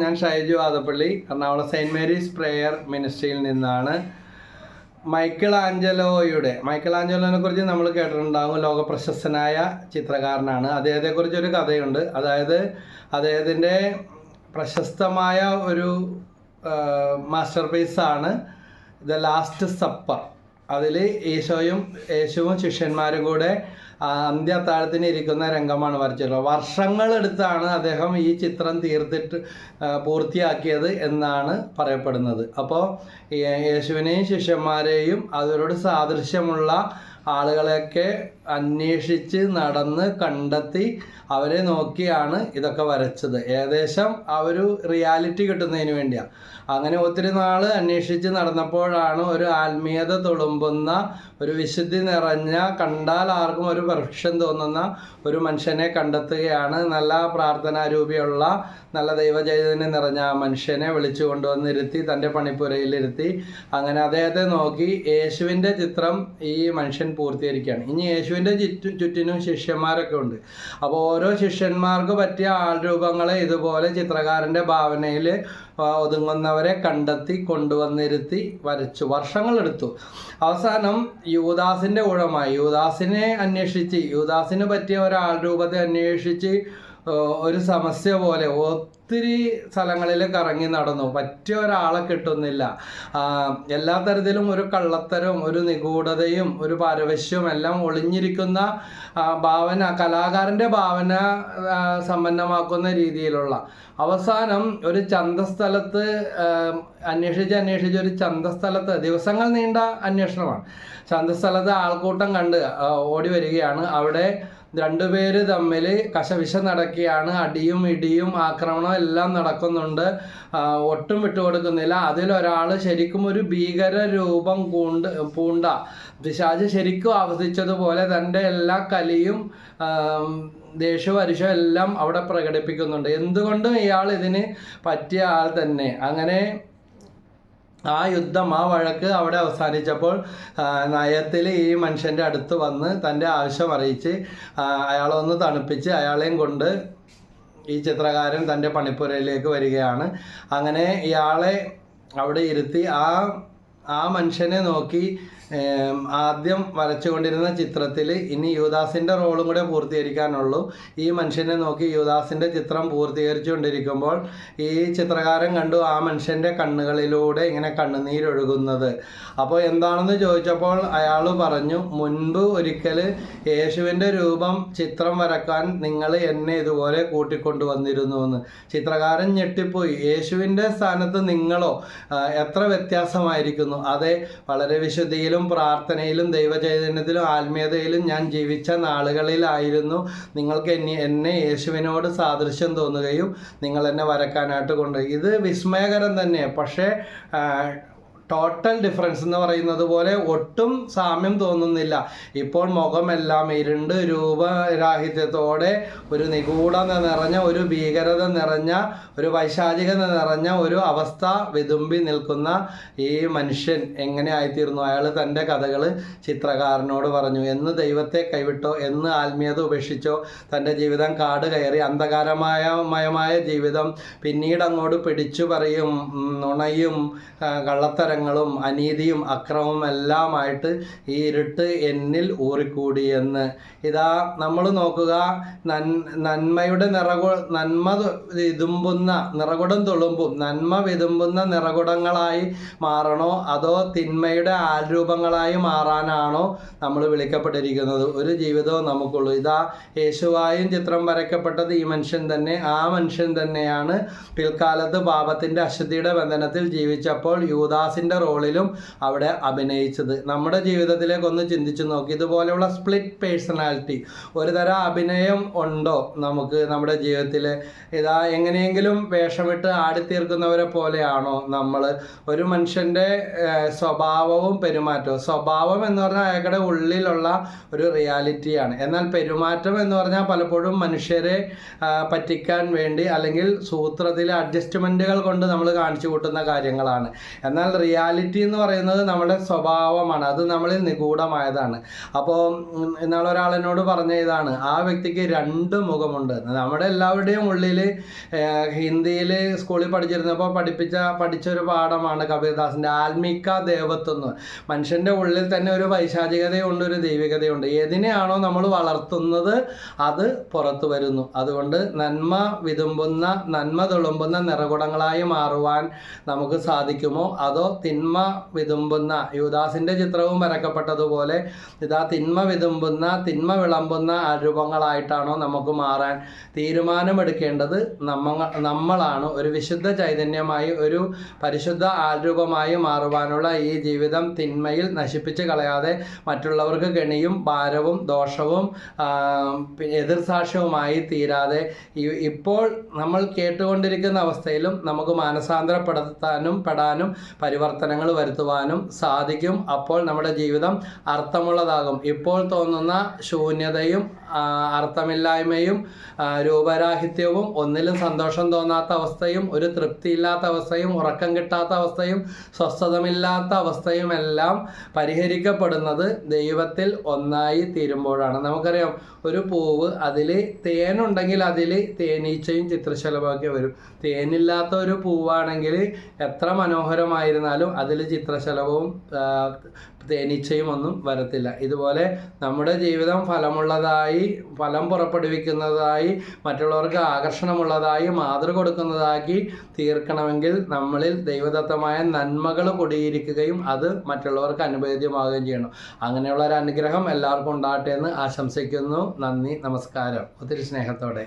ഞാൻ Shaiju Adappally Ernakulam saint Mary's prayer മിനിസ്ട്രിയിൽ നിന്നാണ്. Michael ആഞ്ചലോയുടെ Michael ആഞ്ചലോനെ കുറിച്ച് നമ്മൾ കേട്ടിട്ടുണ്ടാകും ലോക പ്രശസ്തനായ ചിത്രകാരനാണ്. അദ്ദേഹത്തെക്കുറിച്ച് ഒരു കഥയുണ്ട്. അതായത് അദ്ദേഹത്തിന്റെ പ്രശസ്തമായ ഒരു മാസ്റ്റർ പീസാണ് ദ ലാസ്റ്റ് സപ്പർ. അതിൽ ഈശോയും യേശുവും ശിഷ്യന്മാരും കൂടെ അന്ത്യത്താഴത്തിന് ഇരിക്കുന്ന രംഗമാണ് വരച്ചിട്ടുള്ളത്. വർഷങ്ങളെടുത്താണ് അദ്ദേഹം ഈ ചിത്രം തീർത്തിട്ട് പൂർത്തിയാക്കിയത് എന്നാണ് പറയപ്പെടുന്നത്. അപ്പോൾ യേശുവിനെയും ശിഷ്യന്മാരെയും അവരോട് സാദൃശ്യമുള്ള ആളുകളെയൊക്കെ അന്വേഷിച്ച് നടന്ന് കണ്ടെത്തി അവരെ നോക്കിയാണ് ഇതൊക്കെ വരച്ചത്. ഏകദേശം ആ ഒരു റിയാലിറ്റി കിട്ടുന്നതിന് വേണ്ടിയാണ് അങ്ങനെ ഒത്തിരി നാൾ അന്വേഷിച്ച് നടന്നപ്പോഴാണ് ഒരു ആത്മീയത തുളുമ്പുന്ന ഒരു വിശുദ്ധി നിറഞ്ഞ കണ്ടാൽ ആർക്കും ഒരു പെർഫെക്ഷൻ തോന്നുന്ന ഒരു മനുഷ്യനെ കണ്ടെത്തുകയാണ് നല്ല പ്രാർത്ഥനാരൂപിയുള്ള നല്ല ദൈവചൈതന്യം നിറഞ്ഞ ആ മനുഷ്യനെ വിളിച്ചു കൊണ്ടുവന്നിരുത്തി തന്റെ പണിപ്പുരയിലിരുത്തി അങ്ങനെ അദ്ദേഹത്തെ നോക്കി. യേശുവിന്റെ ചിത്രം ഈ മനുഷ്യൻ പൂർത്തീകരിക്കുകയാണ്. ഇനി യേശുവിന്റെ ചുറ്റു ചുറ്റിനും ശിഷ്യന്മാരൊക്കെ ഉണ്ട്. അപ്പോൾ ഓരോ ശിഷ്യന്മാർക്ക് പറ്റിയ ആൾരൂപങ്ങളെ ഇതുപോലെ ചിത്രകാരന്റെ ഭാവനയിൽ ഒതുങ്ങുന്നവരെ കണ്ടെത്തി കൊണ്ടുവന്നിരുത്തി വരച്ചു വർഷങ്ങളെടുത്തു. അവസാനം യുവദാസിന്റെ ഊഴമായി യുവദാസിനെ അന്വേഷിച്ച് യുവദാസിന് പറ്റിയ ഒരാൾ രൂപത്തെ അന്വേഷിച്ച് ഒരു സമസ്യ പോലെ ഒത്തിരി സ്ഥലങ്ങളിൽ കറങ്ങി നടന്നു. പറ്റിയ ഒരാളെ കിട്ടുന്നില്ല. എല്ലാ തരത്തിലും ഒരു കള്ളത്തരവും ഒരു നിഗൂഢതയും ഒരു പാരവശ്യവും എല്ലാം ഒളിഞ്ഞിരിക്കുന്ന ഭാവന കലാകാരന്റെ ഭാവന സമ്പന്നമാക്കുന്ന രീതിയിലുള്ള. അവസാനം ഒരു ചന്തസ്ഥലത്ത് അന്വേഷിച്ച് അന്വേഷിച്ച് ഒരു ചന്തസ്ഥലത്ത് ദിവസങ്ങൾ നീണ്ട അന്വേഷണമാണ്. ചന്തസ്ഥലത്ത് ആൾക്കൂട്ടം കണ്ട് ഓടി വരികയാണ്. അവിടെ രണ്ടുപേര് തമ്മിൽ കശവിശ നടക്കുകയാണ്. അടിയും ഇടിയും ആക്രമണവും എല്ലാം നടക്കുന്നുണ്ട്. ഒട്ടും വിട്ടുകൊടുക്കുന്നില്ല. അതിലൊരാൾ ശരിക്കും ഒരു ഭീകര രൂപം കൂണ്ട് പൂണ്ട. പിശാജ് ശരിക്കും ആവർത്തിച്ചതുപോലെ തന്റെ എല്ലാ കലിയും ദേഷ്യവും അരിശവും എല്ലാം അവിടെ പ്രകടിപ്പിക്കുന്നുണ്ട്. എന്തുകൊണ്ടും ഇയാൾ ഇതിന് പറ്റിയ ആൾ തന്നെ. അങ്ങനെ ആ യുദ്ധം ആ വഴക്ക് അവിടെ അവസാനിച്ചപ്പോൾ നയത്തിൽ ഈ മനുഷ്യന്റെ അടുത്ത് വന്ന് തന്റെ ആവശ്യം അറിയിച്ച് അയാളെ ഒന്ന് തണുപ്പിച്ച് അയാളെയും കൊണ്ട് ഈ ചിത്രകാരൻ തന്റെ പണിപ്പുരയിലേക്ക് വരികയാണ്. അങ്ങനെ ഇയാളെ അവിടെ ഇരുത്തി ആ ആ മനുഷ്യനെ നോക്കി ആദ്യം വരച്ചുകൊണ്ടിരുന്ന ചിത്രത്തിൽ ഇനി യുവദാസിന്റെ റോളും കൂടെ പൂർത്തീകരിക്കാനുള്ളൂ. ഈ മനുഷ്യനെ നോക്കി യുവദാസിന്റെ ചിത്രം പൂർത്തീകരിച്ചുകൊണ്ടിരിക്കുമ്പോൾ ഈ ചിത്രകാരൻ കണ്ടു ആ മനുഷ്യന്റെ കണ്ണുകളിലൂടെ ഇങ്ങനെ കണ്ണുനീരൊഴുകുന്നത്. അപ്പോൾ എന്താണെന്ന് ചോദിച്ചപ്പോൾ അയാൾ പറഞ്ഞു മുൻപ് ഒരിക്കൽ യേശുവിന്റെ രൂപം ചിത്രം വരക്കാൻ നിങ്ങൾ എന്നെ ഇതുപോലെ കൂട്ടിക്കൊണ്ടുവന്നിരുന്നു എന്ന് ചിത്രകാരൻ ഞെട്ടിപ്പോയി യേശുവിന്റെ സ്ഥാനത്ത് നിങ്ങളോ? എത്ര വ്യത്യാസമായിരിക്കുന്നു? അതെ വളരെ വിശുദ്ധിയിലും പ്രാർത്ഥനയിലും ദൈവചൈതന്യത്തിലും ആത്മീയതയിലും ഞാൻ ജീവിച്ച നാളുകളിലായിരുന്നു നിങ്ങൾക്ക് എന്നെ എന്നെ യേശുവിനോട് സാദൃശ്യം തോന്നുകയും നിങ്ങൾ എന്നെ വരക്കാനായിട്ട് കൊണ്ട്. ഇത് വിസ്മയകരം തന്നെ പക്ഷേ ടോട്ടൽ ഡിഫറൻസ് എന്ന് പറയുന്നത് പോലെ ഒട്ടും സാമ്യം തോന്നുന്നില്ല. ഇപ്പോൾ മുഖമെല്ലാം ഇരുണ്ട് രൂപരാഹിത്യത്തോടെ ഒരു നിഗൂഢത നിറഞ്ഞ ഒരു ഭീകരത നിറഞ്ഞ ഒരു വൈശാചികത നിറഞ്ഞ ഒരു അവസ്ഥ വിതുമ്പി നിൽക്കുന്ന ഈ മനുഷ്യൻ എങ്ങനെ ആയിത്തീർന്നു? അയാൾ തന്റെ കഥകൾ ചിത്രകാരനോട് പറഞ്ഞു എന്ന് ദൈവത്തെ കൈവിട്ടോ എന്ന് ആത്മീയത ഉപേക്ഷിച്ചോ തന്റെ ജീവിതം കാട് കയറി അന്ധകാരമായ മയമായ ജീവിതം പിന്നീട് അങ്ങോട്ട് പിടിച്ചു പറയും നുണയും ആ, കള്ളത്തരങ്ങളും അനീതിയും അക്രമവും എല്ലാമായിട്ട് ഈ ഇരുട്ട് എന്നിൽ ഊറിക്കൂടി എന്ന് ഇതാ നമ്മൾ നോക്കുക നന്മയുടെ നിറകു നന്മ വിതുമ്പുന്ന നിറകുടം തുളുമ്പും നന്മ വിതുമ്പുന്ന നിറകുടങ്ങളായി മാറണോ? അതോ തിന്മയുടെ ആരൂപങ്ങളായി മാറാനാണോ നമ്മൾ വിളിക്കപ്പെട്ടിരിക്കുന്നത്? ഒരു ജീവിതവും നമുക്കുള്ളൂ. ഇതാ യേശുവായും ചിത്രം വരയ്ക്കപ്പെട്ടത് ഈ മനുഷ്യൻ തന്നെ ആ മനുഷ്യൻ തന്നെയാണ്. പിൽക്കാലത്ത് പാപത്തിന്റെ അശുദ്ധിയുടെ ബന്ധനത്തിൽ ജീവിച്ചപ്പോൾ യൂദാസിന്റെ റോളിലും അവിടെ അഭിനയിച്ചത്. നമ്മുടെ ജീവിതത്തിലേക്ക് ഒന്ന് ചിന്തിച്ചു നോക്കി. ഇതുപോലെയുള്ള സ്പ്ലിറ്റ് പേഴ്സണാലിറ്റി ഒരു തരം അഭിനയം ഉണ്ടോ നമുക്ക് നമ്മുടെ ജീവിതത്തിൽ ഇതാ എങ്ങനെയെങ്കിലും വേഷമിട്ട് ആടിത്തീർക്കുന്നവരെ പോലെയാണോ നമ്മൾ ഒരു മനുഷ്യന്റെ സ്വഭാവവും പെരുമാറ്റവും. സ്വഭാവം എന്ന് പറഞ്ഞാൽ അയാളുടെ ഉള്ളിലുള്ള ഒരു റിയാലിറ്റിയാണ്. എന്നാൽ പെരുമാറ്റം എന്ന് പറഞ്ഞാൽ പലപ്പോഴും മനുഷ്യരെ പറ്റിക്കാൻ വേണ്ടി അല്ലെങ്കിൽ സൂത്രത്തിലെ അഡ്ജസ്റ്റ്മെന്റുകൾ കൊണ്ട് നമ്മൾ കാണിച്ചു കൂട്ടുന്ന കാര്യങ്ങളാണ്. എന്നാൽ റിയ റിയാലിറ്റി എന്ന് പറയുന്നത് നമ്മുടെ സ്വഭാവമാണ്. അത് നമ്മളിൽ നിഗൂഢമായതാണ്. അപ്പോൾ എന്നാൽ ഒരാൾ എന്നോട് പറഞ്ഞ ഇതാണ് ആ വ്യക്തിക്ക് രണ്ട് മുഖമുണ്ട്. നമ്മുടെ എല്ലാവരുടെയും ഉള്ളിൽ ഹിന്ദിയിൽ സ്കൂളിൽ പഠിച്ചിരുന്നപ്പോൾ പഠിപ്പിച്ച പഠിച്ചൊരു പാഠമാണ് കബീർദാസിന്റെ ആത്മിക ദേവത്വം. മനുഷ്യന്റെ ഉള്ളിൽ തന്നെ ഒരു വൈശാചികതയുണ്ട് ഒരു ദൈവികതയുണ്ട്. ഏതിനെയാണോ നമ്മൾ വളർത്തുന്നത് അത് പുറത്തു വരുന്നു. അതുകൊണ്ട് നന്മ വിതുമ്പുന്ന നന്മ തുളുമ്പുന്ന നിറകുടങ്ങളായി മാറുവാൻ നമുക്ക് സാധിക്കുമോ? അതോ തിന്മ വിതുമ്പുന്ന യുദാസിന്റെ ചിത്രവും വരക്കപ്പെട്ടതുപോലെ ഇതാ തിന്മ വിതുമ്പുന്ന തിന്മ വിളമ്പുന്ന രൂപങ്ങളായിട്ടാണോ നമുക്ക് മാറാൻ തീരുമാനമെടുക്കേണ്ടത് നമ്മ നമ്മളാണ്. ഒരു വിശുദ്ധ ചൈതന്യമായി ഒരു പരിശുദ്ധ ആരൂപമായി മാറുവാനുള്ള ഈ ജീവിതം തിന്മയിൽ നശിപ്പിച്ച് കളയാതെ മറ്റുള്ളവർക്ക് കെണിയും ഭാരവും ദോഷവും എതിർസാക്ഷ്യവുമായി തീരാതെ ഇപ്പോൾ നമ്മൾ കേട്ടുകൊണ്ടിരിക്കുന്ന അവസ്ഥയിലും നമുക്ക് മാനസാന്തരപ്പെടുത്താനും പെടാനും പരിവർത്തനങ്ങൾ വരുത്തുവാനും സാധിക്കും. അപ്പോൾ നമ്മുടെ ജീവിതം അർത്ഥമുള്ളതാകും. ഇപ്പോൾ തോന്നുന്ന ശൂന്യതയും അർത്ഥമില്ലായ്മയും രൂപരാഹിത്യവും ഒന്നിലും സന്തോഷം തോന്നാത്ത അവസ്ഥയും ഒരു തൃപ്തിയില്ലാത്ത അവസ്ഥയും ഉറക്കം കിട്ടാത്ത അവസ്ഥയും സ്വസ്ഥതമില്ലാത്ത അവസ്ഥയുമെല്ലാം പരിഹരിക്കപ്പെടുന്നത് ദൈവത്തിൽ ഒന്നായി തീരുമ്പോഴാണ്. നമുക്കറിയാം ഒരു പൂവ് അതിൽ തേനുണ്ടെങ്കിൽ അതിൽ തേനീച്ചയും ചിത്രശലഭമൊക്കെ വരും. തേനില്ലാത്ത ഒരു പൂവാണെങ്കിൽ എത്ര മനോഹരമായിരുന്നാലും അതിൽ ചിത്രശലഭവും തേനീച്ചയും ഒന്നും വരത്തില്ല. ഇതുപോലെ നമ്മുടെ ജീവിതം ഫലമുള്ളതായി ഫലം പുറപ്പെടുവിക്കുന്നതായി മറ്റുള്ളവർക്ക് ആകർഷണമുള്ളതായി മാതൃ കൊടുക്കുന്നതാക്കി തീർക്കണമെങ്കിൽ നമ്മളിൽ ദൈവദത്തമായ നന്മകൾ കൊടിയിരിക്കുകയും അത് മറ്റുള്ളവർക്ക് അനുഭവേദ്യമാവുകയും ചെയ്യണം. അങ്ങനെയുള്ള ഒരു അനുഗ്രഹം എല്ലാവർക്കും ഉണ്ടാകട്ടെ എന്ന് ആശംസിക്കുന്നു. നന്ദി നമസ്കാരം. ഒത്തിരി സ്നേഹത്തോടെ.